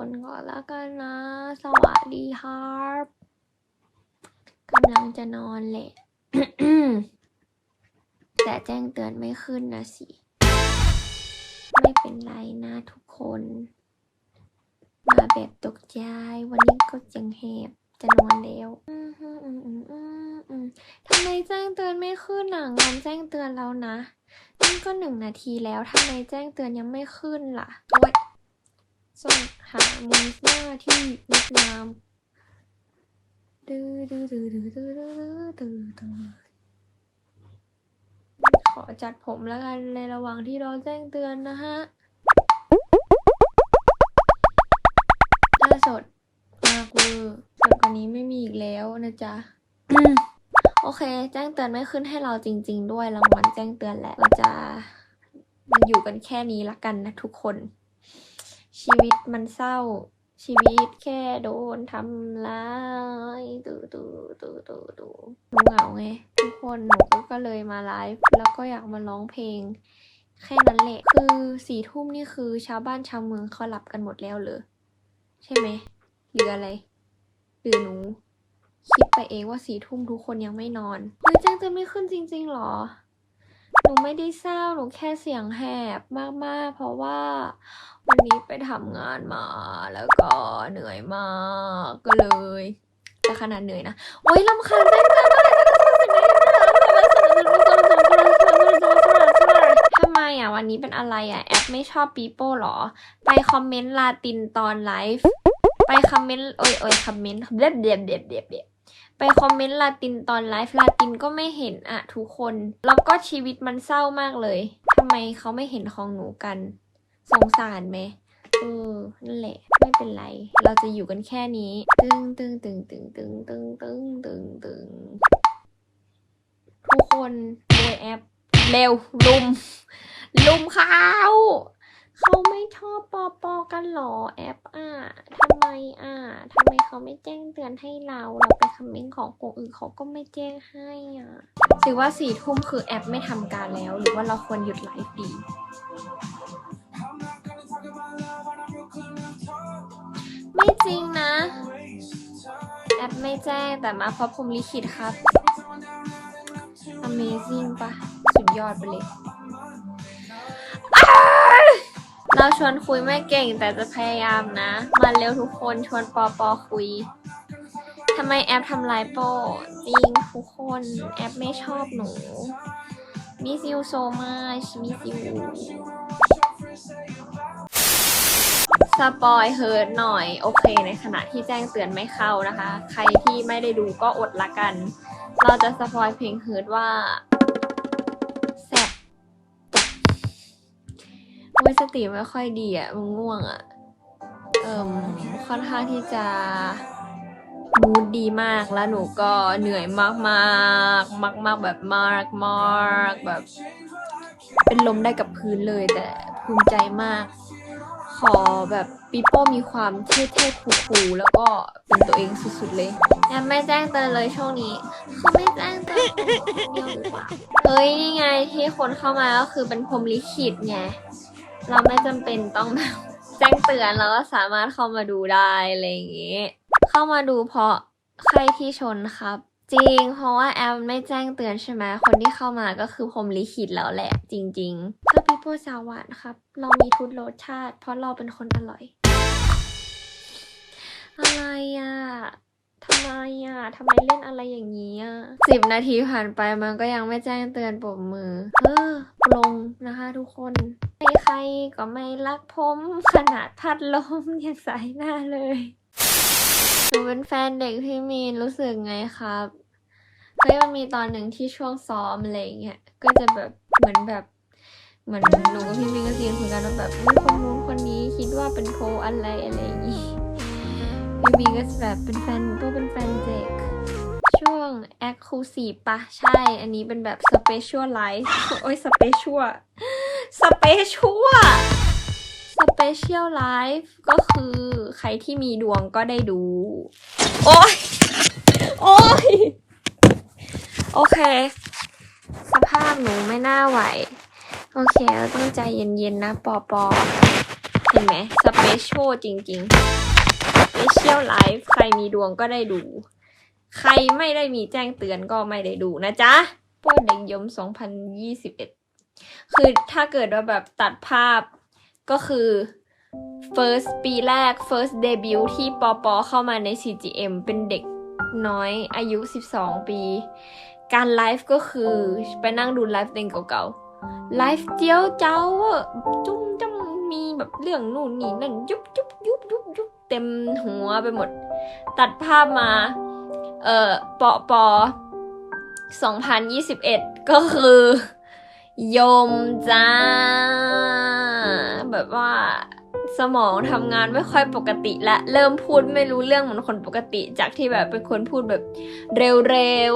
คนก่อนแล้วกันนะ สวัสดีครับกำลังจะนอนแหละ แต่แจ้งเตือนไม่ขึ้นนะสิ ไม่เป็นไรนะทุกคน มาแบบตกใจ วันนี้ก็จังแหบจะนอนแล้วทำไมแจ้งเตือนไม่ขึ้นอะงานแจ้งเตือนแล้วนะนี่ก็หนึ่งนาทีแล้วทำไมแจ้งเตือนยังไม่ขึ้นล่ะโอ๊ย ส่งหามุมหน้าที่งดงามดื้อดื้อดื้อดื้อดื้อดื้อดื้อดื้อขอจัดผมแล้วกันในระหว่างที่รอแจ้งเตือนนะฮะหน้าสดมากเวอร์สดกว่านี้ไม่มีอีกแล้วนะจ๊ะโอเค แจ้งเตือนไม่ขึ้นให้เราจริง ๆ ด้วยรางวัลแจ้งเตือนแหละเราจะมันอยู่กันแค่นี้ละกันนะทุกคน ชีวิตมันเศร้า ชีวิตแค่โดนทำร้ายตูตูตูตูตูหนูเหงาไงทุกคนหนูก็เลยมาไลฟ์แล้วก็อยากมาร้องเพลง แค่นั้นแหละ คือสี่ทุ่มนี่คือชาวบ้านชาวเมืองเขาหลับกันหมดแล้วเหรอใช่ไหมหรืออะไรหรือหนูคิดไปเองว่าสี่ทุ่มทุกคนยังไม่นอนเฮ้ยแจ้งเตือนไม่ขึ้นจริงๆหรอ หนูไม่ได้เศร้าหนูแค่เสียงแหบมาก ๆ เพราะว่าวันนี้ไปทำงานมา แล้วก็เหนื่อยมากก็เลยแต่ขนาดเหนื่อยนะโอ๊ยลำคาญแจ้งเตือนมากทำไมอะวันนี้เป็นอะไรอะ แอปไม่ชอบปีโป้หรอ ไปคอมเมนต์ลาตินตอนไลฟ์ไปคอมเมนต์โอ้ยโอ้ยคอมเมนต์เด็บเด็บเด็บเด็บเด็บ ไปคอมเมนต์ลาตินตอนไลฟ์ลาตินก็ไม่เห็นอะทุกคน แล้วก็ชีวิตมันเศร้ามากเลยทำไมเขาไม่เห็นของหนูกัน สงสารไหมเออนั่นแหละ ไม่เป็นไร เราจะอยู่กันแค่นี้ ตึงตึงตึงตึงตึงตึงตึงตึงตึงทุกคนโดยแอป เร็วลุม ลุมเขา เขาไม่ชอบปอปอกันหรอแอปอะทำไมอะทำไมเขาไม่แจ้งเตือนให้เรา เราไปคอมเมนต์ของกลุ่มอื่นเขาก็ไม่แจ้งให้อะถือว่าสี่ทุ่มคือแอปไม่ทำการแล้ว หรือว่าเราควรหยุดไลฟ์ดี ไม่จริงนะ แอปไม่แจ้งแต่มาเพราะพรหมลิขิตครับ Amazing ปะสุดยอดไปเลย เราชวนคุยไม่เก่งแต่จะพยายามนะ มาเร็วทุกคนชวนปอปอคุยทำไมแอปทำลายโปจริงทุกคนแอปไม่ชอบหนู miss you so much miss you สปอยเฮิร์ตหน่อย โอเค ในขณะที่แจ้งเตือนไม่เข้านะคะ ใครที่ไม่ได้ดูก็อดละกัน เราจะสปอยเพลงเฮิร์ตว่า โอ้ยสติไม่ค่อยดีอะมันง่วงอะ เอิ่มค่อนข้างที่จะมูดดีมากแล้วหนูก็เหนื่อยมากมากมากมากแบบมากมากแบบ เป็นลมได้กับพื้นเลยแต่ภูมิใจมาก ขอแบบปีโป้มีความเท่ๆคูลๆแล้วก็เป็นตัวเองสุดๆเลยยังไม่แจ้งเตือนเลยช่วงนี้คือไม่แจ้งเตือนคนเดียวหรือเปล่าเฮ้ยนี่ไงที่คนเข้ามาก็คือเป็นพรมลิขิตไง เราไม่จำเป็นต้องแบบแจ้งเตือนเราก็สามารถเข้ามาดูได้อะไรอย่างเงี้ยเข้ามาดูเพราะใครที่ชนครับ จริง เพราะว่าแอมไม่แจ้งเตือนใช่ไหมคนที่เข้ามาก็คือพรมลิขิตแล้วแหละ จริงๆถ้าพี่โป้สาวหวานครับ เรามีทุนรสชาติ เพราะเราเป็นคนอร่อย อะไรอะทำไมอะทำไมเล่นอะไรอย่างนี้อะสิบนาทีผ่านไปมันก็ยังไม่แจ้งเตือนปรบมือ เออปลงนะคะทุกคน ใครก็ไม่รักผมขนาดพัดลมยังใส่หน้าเลยหนูเป็นแฟนเด็กพี่มีนรู้สึกไงครับเฮ้ยมันมีตอนหนึ่งที่ช่วงซ้อมอะไรเงี้ยก็จะแบบเหมือนแบบเหมือนหนูกับพี่มีนก็ซีนคุยกันว่าแบบคนนู้นคนนี้คิดว่าเป็นโพอะไรอะไรอย่างงี้พี่มีนก็แบบเป็นแฟนก็เป็นแฟนเด็กช่วง Exclusive ปะใช่ อันนี้เป็นแบบ Special Life โอ้ย Special Special Special Life ก็คือใครที่มีดวงก็ได้ดู โอ้ย โอ้ย โอเค สภาพหนูไม่น่าไหว โอเคเราต้องใจเย็นๆนะ ปอปอเห็นไหมสเปเชียลจริงๆสเปเชียลไลฟ์ใครมีดวงก็ได้ดู ใครไม่ได้มีแจ้งเตือนก็ไม่ได้ดูนะจ๊ะพวกเด็กยม 2021 คือถ้าเกิดว่าแบบตัดภาพก็คือ first ปีแรก first debut ที่ปอปอเข้ามาใน CGM เป็นเด็กน้อยอายุ 12 ปี การไลฟ์ก็คือไปนั่งดูไลฟ์เต็งเก่าๆ ไลฟ์เจียวเจ้าจุ้มจ้ำมีแบบเรื่องนู่นนี่นั่นยุบยุบยุบยุบยุบเต็มหัวไปหมด ตัดภาพมา เอ่อปอปอ2021 ก็คือ ยมจ้า แบบว่าสมองทำงานไม่ค่อยปกติและเริ่มพูดไม่รู้เรื่องเหมือนคนปกติ จากที่แบบเป็นคนพูดแบบเร็ว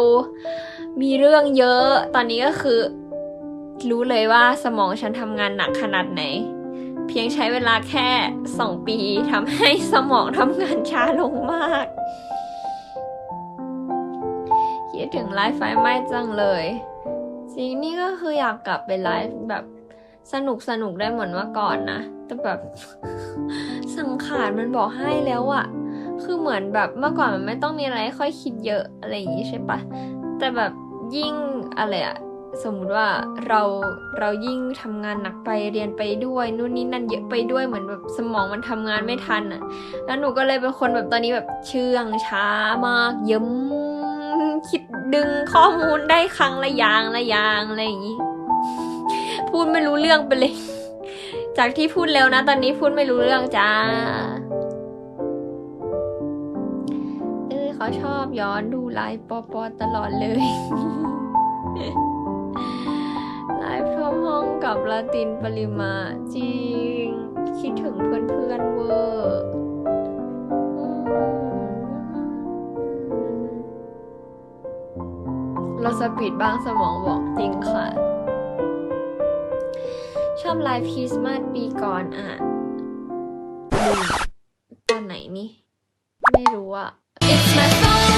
ๆ มีเรื่องเยอะ ตอนนี้ก็คือ รู้เลยว่าสมองฉันทำงานหนักขนาดไหน เพียงใช้เวลาแค่สองปีทำให้สมองทำงานช้าลงมากคิดถึงไลฟ์ไฟไหม้จังเลย จริงนี่ก็คืออยากกลับไปไลฟ์แบบสนุกสนุกได้เหมือนเมื่อก่อนนะ แต่แบบสังขารมันบอกให้แล้วอะคือเหมือนแบบเมื่อก่อนมันไม่ต้องมีอะไรค่อยคิดเยอะอะไรอย่างงี้ใช่ปะแต่แบบยิ่งอะไรอะสมมุติว่าเราเรายิ่งทำงานหนักไปเรียนไปด้วยนู่นนี่นั่นเยอะไปด้วยเหมือนแบบสมองมันทำงานไม่ทันอะแล้วหนูก็เลยเป็นคนแบบตอนนี้แบบเชื่องช้ามากเยิ้ม คิดดึงข้อมูลได้ครั้งละอย่างละอย่างอะไรอย่างงี้ พูดไม่รู้เรื่องไปเลย จากที่พูดเร็วนะ ตอนนี้พูดไม่รู้เรื่องจ้าเออเขาชอบย้อนดูไลฟ์ปอปอตลอดเลยไลฟ์ท่วมห้องกับลาตินปริมาจริง คิดถึงเพื่อนๆเวอร์ เราสปีดบ้างสมองบอกจริงค่ะ ชอบไลฟ์คริสต์มาสปีก่อนอะตอนไหนนี่ ไม่รู้อะ It's my phone